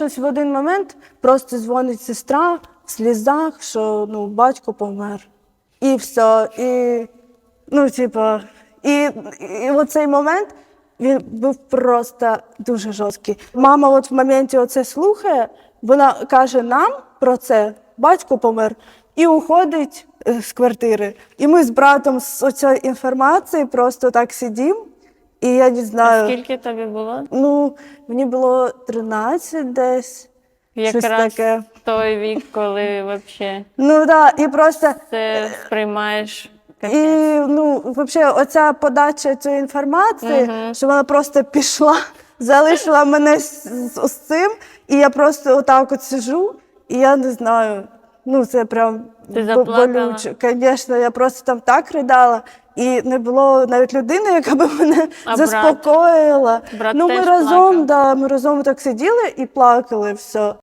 Щось в один момент просто дзвонить сестра в слізах, що ну, батько помер. І все. І, ну, типа, і, і оцей момент він був просто дуже жорсткий. Мама от в моменті оце слухає, вона каже нам про це, батько помер, і уходить е, з квартири. І ми з братом з оцієї інформації просто так сидимо, і я не знаю. Скільки тобі було? Ну, мені було 13 десь. Щось Якраз таке. той вік, коли взагалі Ну да, і просто це сприймаєш. і ну, взагалі, оця подача цієї інформації, Мгм. що вона просто пішла, залишила мене з, з, з цим, і я просто отак от сижу, і я не знаю. Ну, це прям Ти заплакала? болюче. Звісно, я просто там так ридала, і не було навіть людини, яка би мене А брат? заспокоїла. Брат ну, ми разом, плакав? да, ми разом так сиділи і плакали все.